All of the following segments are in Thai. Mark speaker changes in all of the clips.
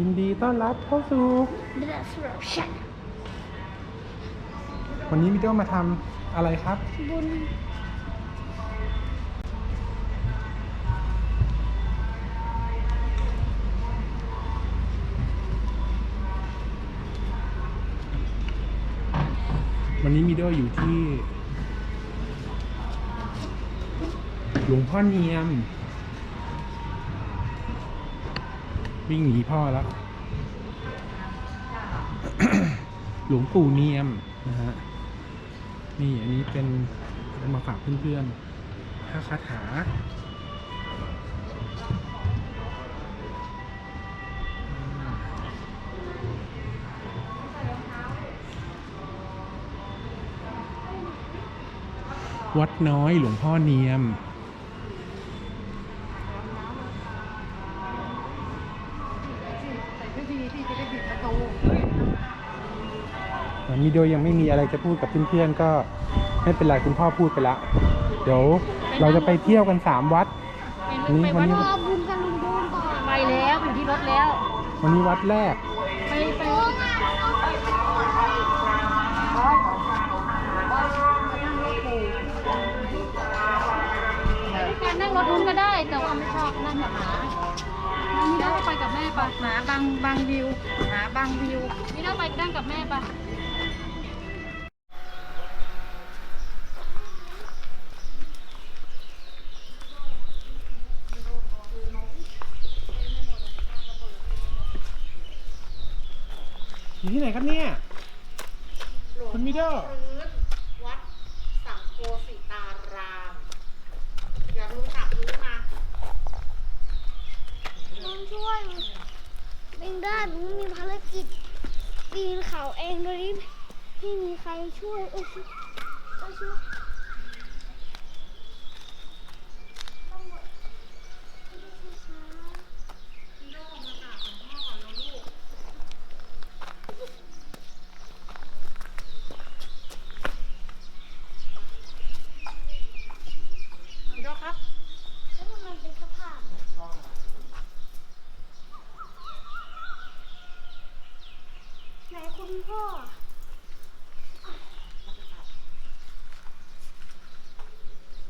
Speaker 1: ยินดีต้อนรับเข้าสู่
Speaker 2: Disruption
Speaker 1: วันนี้มิโดมาทำอะไรครับ
Speaker 2: บุญ
Speaker 1: วันนี้มิโดอยู่ที่ หลวงพ่อเนียม วิ่งหนีพ่อแล้ว หลวงปู่เนียมนะฮะ นี่อันนี้เป็นมาฝากเพื่อนๆถ้าคาถาวัดน้อยหลวงพ่อเนียม
Speaker 3: ใส่ไม่ดี ที่จะได้ปิดประตู
Speaker 1: วันนี้โดยยังไม่มีอะไรจะพูดกับเพื่อนๆก็ไม่เป็นไรคุณพ่อพูดไปละ เดี๋ยวเราจะไปเที่ยวกันสามวัด นี่
Speaker 3: ไป
Speaker 1: วั
Speaker 3: วันน
Speaker 1: นี้
Speaker 2: รอบุญกันลุงบุญก่อน
Speaker 3: ไปแล้วอยู่ที่รถแล้ว
Speaker 1: วันนี้วัดแรก
Speaker 3: ไปไปการนั่งรถนู้นก็ได้ แต่ว่าไม่ชอบนั่งกับหมา นี่ได้ไปกับแม่ปะหาบางบางวิวหาบางวิวนี่ได้ไปนั่งกับแม่ปะ
Speaker 1: อยู่ที่ไหนครับเนี่ยคุณมิโด
Speaker 4: วัดสังโฆสิตาราม อย่ารู้จักรู้มา
Speaker 2: น้อง ช่วยเบงด้าหนูมีภารกิจปีนเขาเองโดยที่ไม่มีใครช่วยเออช่วยช่วยต้องช้า
Speaker 4: พี่โดครับ
Speaker 2: แล้วมันเป็นสภาพไหนคุณพ่อ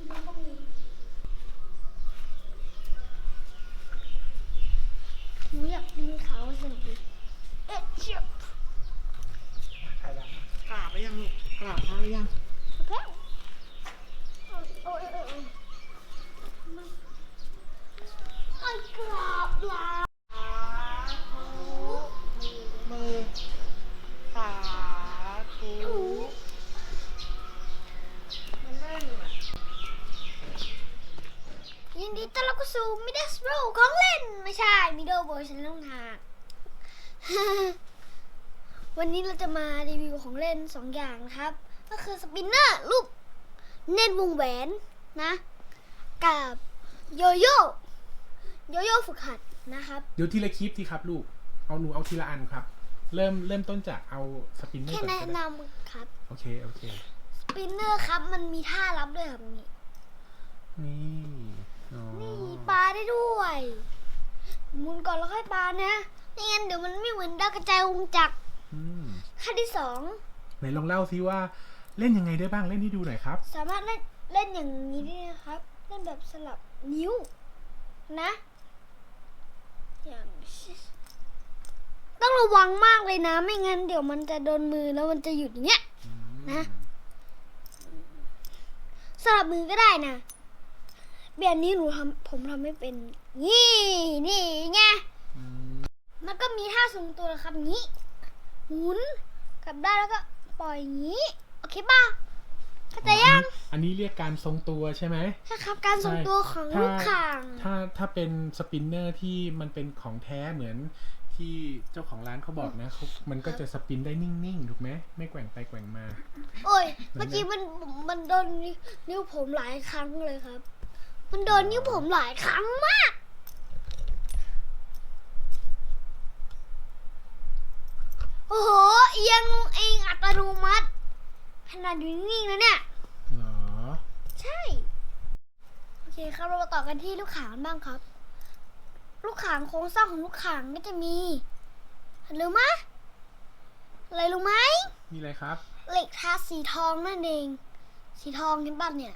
Speaker 2: มันต้องมีหนูอยากปีนเขาส นุกดีเอ๊ะเชียบ
Speaker 4: กราบไปยังลูกกราบพระหรือยัง
Speaker 2: โอเคโอ้ยโอ้ยโอ้ยมันไอ้กราบลา
Speaker 4: มือสาธุ
Speaker 2: ถู
Speaker 4: มันเล่นอะ
Speaker 2: ยินดีต้อนรับเข้าสู่มิด s สโรของเล่น ไม่ใช่มิโดโบฉันต้องทาง วันนี้เราจะมารีวิวของเล่นสองอย่างนะครับ ก็คือสปินเนอร์รูปเน่นวงแหวนนะ กับโยโย่โยโย่ฝึกหัดนะครับ
Speaker 1: เดี๋ยวทีละคลิปทีครับลูก เอาหนูเอาทีละอันครับ เริ่มเริ่มต้นจากเอาสปินเนอร์
Speaker 2: แค่
Speaker 1: ก่อน
Speaker 2: แนะ
Speaker 1: ก็ได้
Speaker 2: นำครับ
Speaker 1: โอเคโอเค
Speaker 2: สปินเนอร์ครับมันมีท่ารับด้วยครับนี่
Speaker 1: นี่อ๋อ
Speaker 2: นี่ปลาได้ด้วยหมุนก่อนแล้วค่อยปลานะ ไม่งั้นเดี๋ยวมันไม่เหมือนดาวกระจายวงจักร
Speaker 1: อืม
Speaker 2: ขั้นที่สอง
Speaker 1: ไหนลองเล่าซิว่าเล่นยังไงได้บ้างเล่นให้ดูหน่อยครับ
Speaker 2: สามารถเล่นเล่นอย่างนี้ได้นะครับ เล่นแบบสลับนิ้วนะ อย่างต้องระวังมากเลยนะ ไม่งั้นเดี๋ยวมันจะโดนมือแล้วมันจะหยุดอย่างเงี้ย นะ สลับมือก็ได้นะแบบนี้หนูทำผมทำไม่เป็นนี่นี่ไง
Speaker 1: อื ม
Speaker 2: มันก็มีท่าทรงตัวนะครับงี้ หมุนกลับได้แล้วก็ปล่อยอย่างนี้ โอเคป่ะเข้าใจยัง
Speaker 1: อันนี้เรียกการทรงตัวใช่ไหม
Speaker 2: ใช่ครับการทรงตัวของ
Speaker 1: ถ้า
Speaker 2: ลูกข่าง
Speaker 1: ถ้าถ้าเป็นสปินเนอร์ที่มันเป็นของแท้เหมือนที่เจ้าของร้านเขาบอกนะเขามันก็จะสปินได้นิ่งๆ ถูกไหม ไม่แกว่งไปแกว่งมา
Speaker 2: โอ้ย เมื่อกี้มันมันโดนนิ้วนิ้วผมหลายครั้งเลยครับ มันโดนนิ้วผมหลายครั้งมาก โอ้โห เอียงเองอัตโนมัติ ขนาดอยู่นิ่งๆนะเนี่ย
Speaker 1: เหรอ
Speaker 2: ใช่ โอเคครับเรามาต่อกันที่ลูกขางบ้างครับ ลูกขางโครงสร้างของลูกขางก็จะมีรู้ไหมอะไรรู้ไหม
Speaker 1: มีอะไรครับ
Speaker 2: เหล็กทาสีทองนั่นเอง สีทองเห็นป่ะเนี่ย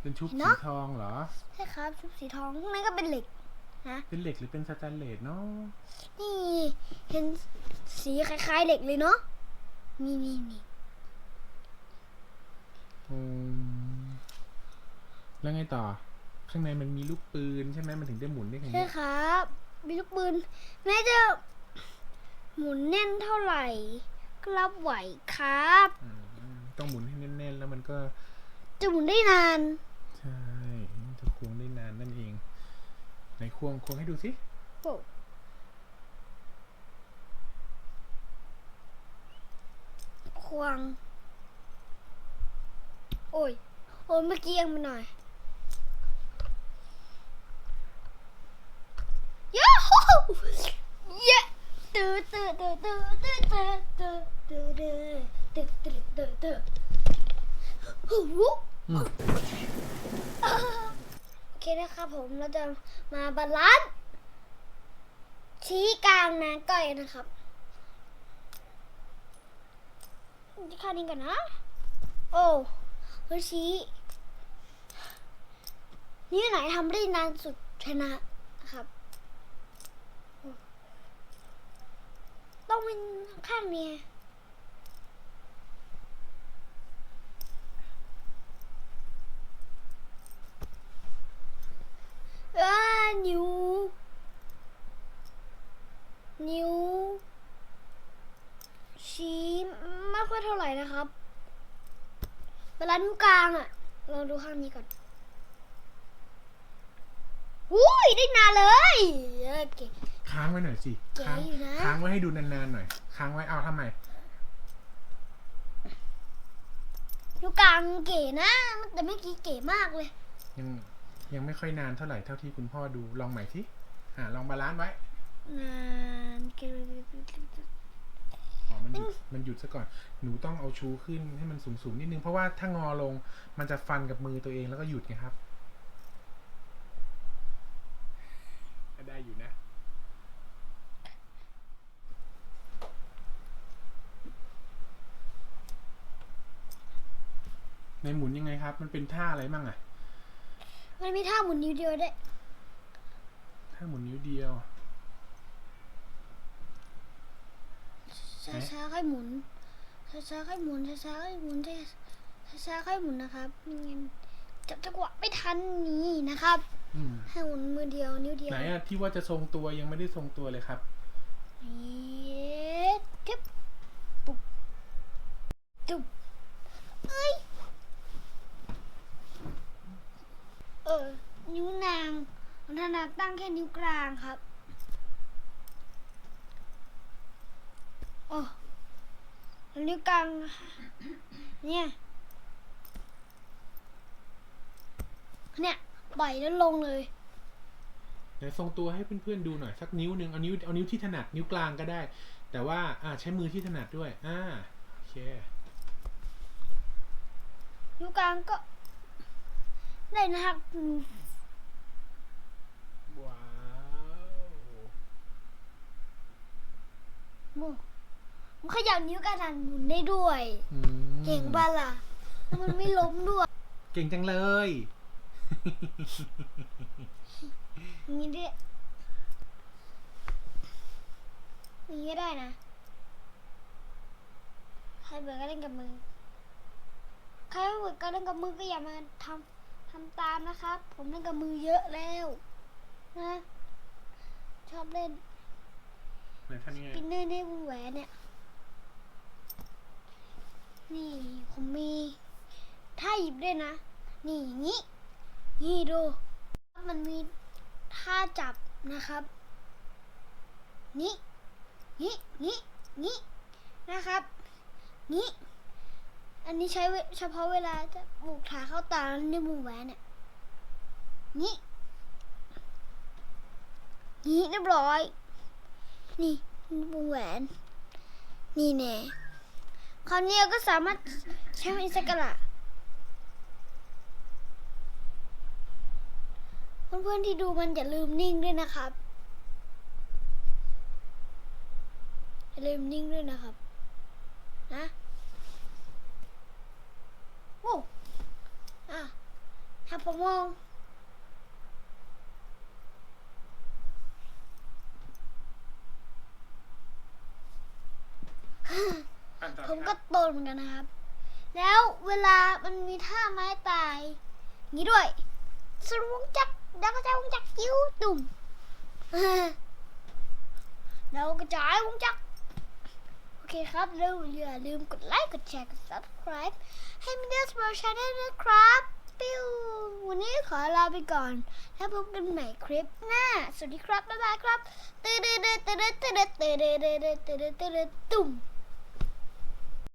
Speaker 1: เป็นชุบ
Speaker 2: เห็น
Speaker 1: สี
Speaker 2: เนอะ
Speaker 1: ทองเหรอ
Speaker 2: ใช่ครับชุบสีทองข้างในก็เป็นเหล็ก นะ
Speaker 1: เป็นเหล็กหรือเป็นสแตนเลสเนาะ
Speaker 2: นี่ เห็นสีคล้าย ๆ เหล็กเลยเนาะนี่นี่นี่
Speaker 1: อืมแล้วไงต่อ ข้างในมันมีลูกปืนใช่ไหมมันถึงได้หมุนได้อย่าง
Speaker 2: ใช่
Speaker 1: นี้
Speaker 2: ครับ มีลูกปืนแม้จะหมุนแน่นเท่าไหร่ ก็รับไหวครับ
Speaker 1: อืมต้องหมุนให้แน่นๆ แล้วมันก็
Speaker 2: จะหมุนได้นาน
Speaker 1: ใช่มันจะควงได้นานนั่นเอง ไหนควงควงให้ดูสิ
Speaker 2: โอ้ควง โอ้ย โอ้ยเมื่อกี้ยังไปหน่อยยูฮูเย้ตื่นตื่นตื่นตื่นตื่นตื่นตื่นตื่นตื่นตื่นตื่นตื่นตื่นโอ้โห
Speaker 1: อืม
Speaker 2: โอ เคนะครับผมเราจะมาบาลานซ์ชี้กลางนะก้อยนะครับจะค่านี้ก่อนนะ โอ้แล้วชี้นิ้วไหนทำได้นานสุดชนะนะครับ ต้องเป็นข้างนี้ อ่านิ้ว นิ้ว ชี้ไม่ค่อยเท่าไหร่นะครับเวลานิ้วกลางอะลองดูข้างนี้ก่อนอุ้ยได้นานเลยเออเก่ง
Speaker 1: ค้างไว้หน่อยสิ
Speaker 2: เก๋
Speaker 1: ค้าง
Speaker 2: อยู่นะ
Speaker 1: ค้างไว้ให้ดูนานๆหน่อย ค้างไว้เอาทำไม
Speaker 2: นิ้วกลางเก๋นะแต่เมื่อกี้เก๋มากเลย
Speaker 1: ยัง ยังไม่ค่อยนานเท่าไหร่เท่าที่คุณพ่อดูลองใหม่สิอ่าลองบาลานซ์ไว้
Speaker 2: นานเก๋
Speaker 1: อ๋อมันหยุดมันหยุดซะก่อน หนูต้องเอาชูขึ้นให้มันสูงๆนิดนึง เพราะว่าถ้างอลงมันจะฟันกับมือตัวเองแล้วก็หยุดไงครับ ได้อยู่นะในหมุนยังไงครับ มันเป็นท่าอะไรมั่งอะ
Speaker 2: มันมีท่าหมุนนิ้วเดียวได้วย
Speaker 1: ท่าหมุนนิ้วเดียว
Speaker 2: ช้าช้าๆค่อยหมุน ช้าช้าๆค่อยหมุน ช้าช้าๆค่อยหมุน ช้าช้าๆค่อยหมุนนะครับไม่งั้นจับจังหวะไม่ทันนี่นะครับ
Speaker 1: อืม
Speaker 2: ให้หมุนมือเดียวนิ้วเดียว
Speaker 1: ไหนอะที่ว่าจะทรงตัวยังไม่ได้ทรงตัวเลยครับ
Speaker 2: นี่จึ๊บปุ๊บจุ๊บเอ้ย เออ นิ้วนางมันถนัดตั้งแค่นิ้วกลางครับโอ้แล้วนิ้วกลาง เนี่ย เนี่ยปล่อยแล้วลงเลย
Speaker 1: เดี๋ยวทรงตัวให้เพื่อนๆดูหน่อยสักนิ้วหนึ่งเอานิ้วเอานิ้วที่ถนัดนิ้วกลางก็ได้ แต่ว่าอ่าใช้มือที่ถนัดด้วย อ่าโอเค
Speaker 2: นิ้วกลางก็ ได้นะครับอืม
Speaker 1: ว้าว
Speaker 2: โอ้มันขยับนิ้วกระดานหมุนได้ด้วย
Speaker 1: อืม
Speaker 2: เก่งบ้าล่ะแล้วมันไม่ล้มด้วย
Speaker 1: เก่งจังเลย
Speaker 2: อย่างนี้ด้วยอย่างนี้ก็ได้นะใครเบื่อก็เล่นกับมือใครไม่เบื่อก็เล่นกับมือก็อย่ามาทำ ทำตามนะครับ ผมเล่นกับมือเยอะแล้วนะชอบเล่น
Speaker 1: ไหนทำยังไง
Speaker 2: ปินเนอร์ในวงแหวนเนี่ย นี่ผมมีท่าหยิบด้วยนะ นี่อย่างนี้นี่ดู มันมีท่าจับนะครับ นี่นี่นี่นี่นะครับ นี่ อันนี้ใช้เฉพาะเวลาจะบุกขาเข้าตาในวงแหวนเนี่ยนี่นี่เรียบร้อย นี่วงแหวน นี่แน่คราวนี้เราก็สามารถใช้อินสกระเพื่อนๆที่ดูมันอย่าลืมนิ่งด้วยนะครับอย่าลืมนิ่งด้วยนะครับ นะ โอ้อะถ้าผมมอง
Speaker 1: อ่านต่อ
Speaker 2: ผม
Speaker 1: ค
Speaker 2: ก็
Speaker 1: รับ
Speaker 2: โตเหมือนกันนะครับ แล้วเวลามันมีท่าไม้ตายงี้ด้วยสรุงจักดักกระจายวงจักกิ้วตุ่มแล้วกระจายวงจักโอเคครับแล้วอย่าลืมกดไลค์ กดแชร์ กด subscribe ให้มินเดอร์สเปอร์ชาแนลนะครับปิ้ววันนี้ขอลาไปก่อน แล้วพบกันใหม่คลิปหน้า สวัสดีครับ บ๊ายบายครับ ตื่นตื่นตื่นตื่นตื่นตื่นตื่นตื่นตุ่ม